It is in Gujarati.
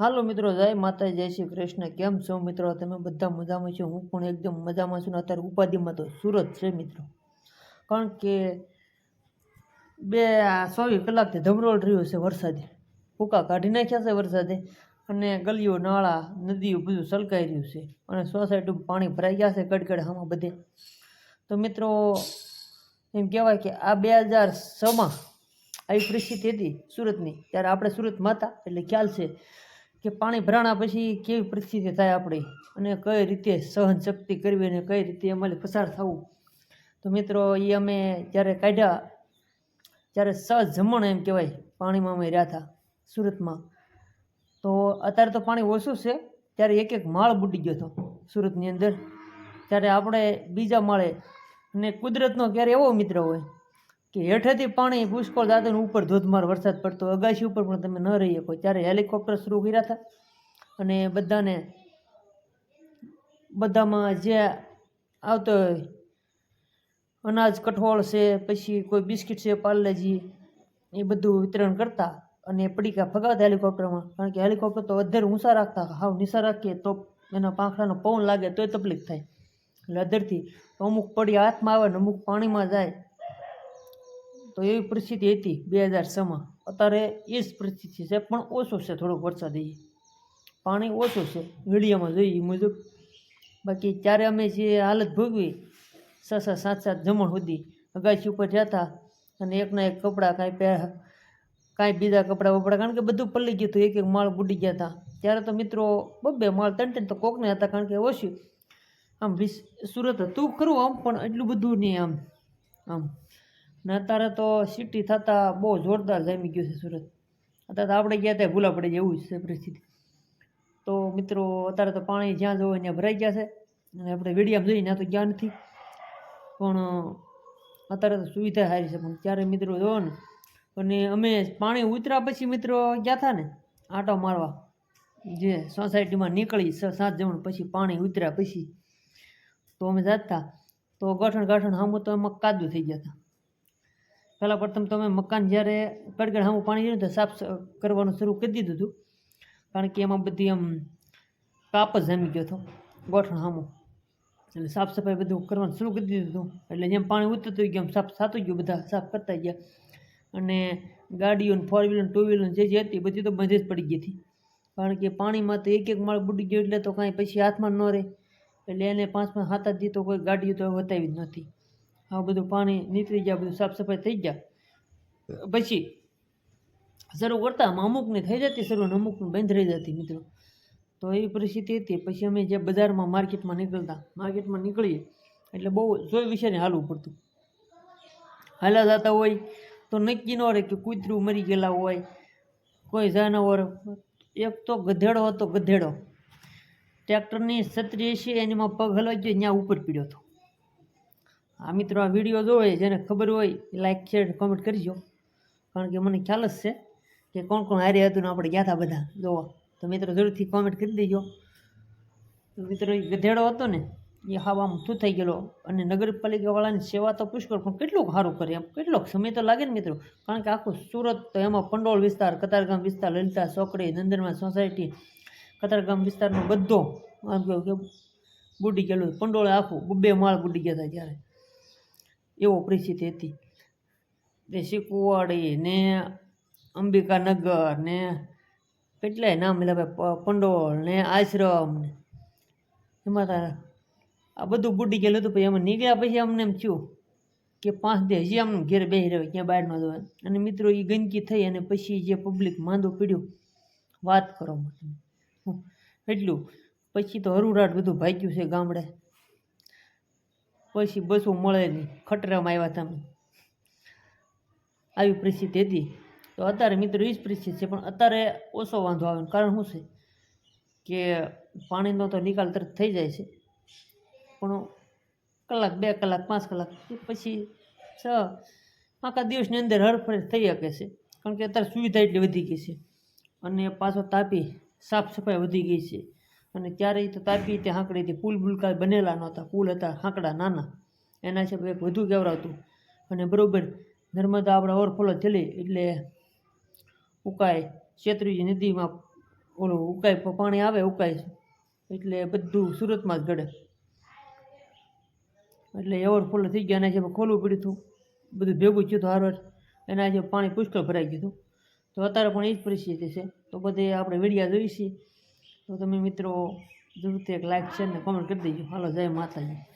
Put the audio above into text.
હાલો મિત્રો, જય માતા જય શ્રી કૃષ્ણ. કેમ છો મિત્રો? તમે બધા મજામાં છો? હું પણ એકદમ મજામાં છું અત્યારે ઉપાધિમાં તો સુરત છે મિત્રો. કારણ કે બે, ચોવીસ કલાકથી ધમરોળ રહ્યો છે વરસાદે. ફૂકા કાઢી નાખ્યા છે વરસાદે અને ગલીઓ, નાળા, નદીઓ બધું સલકાઈ રહ્યું છે અને સોસાયટીમાં પાણી ભરાઈ ગયા છે ગડગડ આમાં બધે. તો મિત્રો, એમ કહેવાય કે આ બે હજાર છમાં આવી પરિસ્થિતિ હતી સુરતની. ત્યારે આપણે સુરતમાં હતા એટલે ખ્યાલ છે કે પાણી ભરાણા પછી કેવી પરિસ્થિતિ થાય આપણી? અને કઈ રીતે સહન શક્તિ કરવી અને કઈ રીતે અમારે પસાર થવું? તો મિત્રો એ અમે જ્યારે કાઢ્યા, ત્યારે સહજ જમણ એમ કહેવાય, પાણીમાં અમે રહ્યા હતા, સુરતમાં. તો અત્યારે તો પાણી ઓછું છે, ત્યારે એક એક માળ બુડી ગયો હતો, સુરતની અંદર. ત્યારે આપણે બીજા માળે, અને કુદરતનો ક્યારે એવો મિત્ર હોય કે હેઠેથી પાણી પુષ્કળ દાદન ઉપર ધોધમાર વરસાદ પડતો અગાશી ઉપર પણ તમે ન રહી શકો. ત્યારે હેલિકોપ્ટર શરૂ કર્યા હતા અને બધાને, બધામાં જે આવતો હોય, અનાજ, કઠોળ છે, પછી કોઈ બિસ્કિટ છે પાર્લેજી એ બધું વિતરણ કરતા અને પડીકા ફગાવતા હેલિકોપ્ટરમાં. કારણ કે હેલિકોપ્ટર તો અધેર ઊંચા રાખતા, હાવ નીચા રાખીએ તો એના પાંખડાનો પવન લાગે તોય તકલીફ થાય. એટલે અધરથી અમુક પડી હાથમાં આવે ને અમુક પાણીમાં જાય તો એવી પરિસ્થિતિ હતી બે હજાર છમાં અત્યારે એ જ પરિસ્થિતિ છે, પણ ઓછો છે થોડોક વરસાદ એ પાણી ઓછું છે, મીડિયામાં જોઈએ એ મુજબ. બાકી ત્યારે અમે જે હાલત ભોગવી છ છ સાત સાત જમણ સુધી અગાશી ઉપર જતા અને એકના એક કપડાં કાંઈ પહેર કાંઈ બીજા કપડાં વપડા કારણ કે બધું પલ્લી ગયું હતું એક એક માળ બુડી ગયા હતા. ત્યારે તો મિત્રો બબ્બે માળ ત્રણ ત્રણ તો કોકને હતા, કારણ કે ઓછું. આમ વિસ, સુરત હતું ખરું આમ, પણ એટલું બધું નહીં આમ આમ. ને અત્યારે તો સિટી થતાં બહુ જોરદાર જામી ગયું છે સુરત. અત્યારે તો આપણે ગયા ત્યાં ભૂલા પડી જાય એવું જ છે પરિસ્થિતિ. તો મિત્રો, અત્યારે તો પાણી જ્યાં જવું ત્યાં ભરાઈ ગયા છે. અને આપણે વિડીયામાં જોઈએ ત્યાં તો ગયા નથી. પણ, અત્યારે તો સુવિધા સારી છે, પણ ત્યારે મિત્રો જોવો ને. અને અમે પાણી ઉતર્યા પછી મિત્રો ગયા હતા ને આંટો મારવા. જે સોસાયટીમાં નીકળી સાત જણ પછી પાણી ઉતર્યા પછી. તો અમે જતા. તો ગઠણ ગઠણ સામું તો એમાં કાદુ થઈ ગયા હતા પહેલાં પ્રથમ તો અમે મકાન જ્યારે પડગડ સામું પાણી જોયું તો સાફ કરવાનું શરૂ કરી દીધું હતું કારણ કે એમાં બધી આમ કાપ જ જામી ગયો હતો, ગોઠણ સામું એટલે સાફ સફાઈ બધું કરવાનું શરૂ કરી દીધું હતું એટલે જેમ પાણી ઉતરતું ગયું એમ સાફ થતું ગયું, બધા સાફ કરતા ગયા. અને ગાડીઓ ફોર વ્હીલર ટુ વ્હીલર જે જે હતી બધી તો બંધ જ પડી ગઈ હતી. કારણ કે પાણીમાં તો એક એક માળ બુડી ગયો એટલે તો કાંઈ પછી હાથમાં ન રહે. એટલે એને પાંચ પાંચ હાથ જ તો કોઈ ગાડીઓ તો બતાવી જ નથી આ બધું પાણી નીકળી ગયા બધું સાફ સફાઈ થઈ ગયા પછી શરૂ કરતા અમુકની થઈ જતી શરૂ અને અમુકની બંધ રહી જતી મિત્રો. તો એવી પરિસ્થિતિ હતી. પછી અમે જે બજારમાં માર્કેટમાં નીકળતા, માર્કેટમાં નીકળીએ, એટલે બહુ જોઈ વિશેને હાલવું પડતું. હાલા જતા હોય તો નક્કી ન રહે કે કૂતરું મરી ગયેલા હોય, કોઈ જાનવર. એક તો ગધેડો હતો, ગધેડો. ટ્રેક્ટરની છત્રી છે એનીમાં પગ હલવાઈ ગયો ત્યાં ઉપર પીડ્યો હતો. આ મિત્રો આ વીડિયો જોવે જેને ખબર હોય લાઈક શેર કોમેન્ટ કરજો. કારણ કે મને ખ્યાલ જ છે કે કોણ કોણ હારે હતું ને આપણે ગયા હતા બધા. જોવા. તો મિત્રો જરૂરથી કોમેન્ટ કરી દેજો. તો મિત્રો એ ગધેડો હતો ને, એ હાવ આમ શું થઈ ગયેલો. અને નગરપાલિકાવાળાની સેવા તો પુષ્કળ, પણ કેટલું સારું કરે એમ. કેટલોક સમય તો લાગે ને મિત્રો. કારણ કે આખું સુરત તો એમાં પંડોળ વિસ્તાર, કતારગામ વિસ્તાર, લલિતા ચોકડી નંદનમાં સોસાયટી કતારગામ વિસ્તારનો બધો, આમ કહ્યું કે, બુડી ગયેલું પંડોળે આખું બબ્બે માળ બુડી ગયા હતા ત્યારે. એવો પરિસ્થિતિ હતી. તે શીકુવાડી ને અંબિકાનગર ને કેટલાય નામ એટલે ભાઈ પંડોળ ને આશ્રમ ને એમાં તારા આ બધું બુડી ગયેલું હતું, પછી એમાં નીકળ્યા પછી અમને એમ થયું કે પાંચ દે હજી આમ ઘેર બેસી રહ્યો, ક્યાં બહાર ન જવાય. અને મિત્રો એ ગંદકી થઈ અને પછી જે પબ્લિક માંદો પીડ્યું, વાત કરો એટલું. પછી તો હરુરાટ બધું ભાગ્યું છે ગામડે. પછી બસો મળે નહીં. ખટરામાં આવ્યા તમે. આવી પરિસ્થિતિ હતી. તો અત્યારે મિત્રો એ જ પરિસ્થિતિ છે, પણ અત્યારે ઓછો વાંધો આવે કારણ શું છે કે પાણીનો તો નિકાલ તરત થઈ જાય છે. પણ કલાક, બે કલાક, પાંચ કલાક પછી છ, આખા દિવસની અંદર હરફર થઈ શકે છે. કારણ કે અત્યારે સુવિધા એટલી વધી ગઈ છે. અને પાછો તાપી, સાફ સફાઈ વધી ગઈ છે. અને ત્યારે તો તાપી તે હાંકડીથી પુલ બુલકા બનેલા નહોતા. પુલ હતા, હાંકડા નાના. એના છે એક વધુ કેવડાવતું અને બરાબર, નર્મદા આપણે ઓવરફ્લો થયેલી એટલે ઉકાઈ શેત્રુજી નદીમાં ઓલું ઉકાઈ પાણી આવે, ઉકાઈ. એટલે બધું સુરતમાં જ ગળે. એટલે ઓવરફ્લો થઈ ગયા, એના છે ખોલવું પડ્યું હતું બધું ભેગું થયું હતું હારવાર. એના જે પાણી પુષ્કળ ભરાઈ ગયું હતું તો અત્યારે પણ એ જ પરિસ્થિતિ છે. તો બધે આપણે વેડિયા જોઈ તો તમે મિત્રો જરૂરથી એક લાઈક છે ને કોમેન્ટ કરી દેજો હાલો જય માતાજી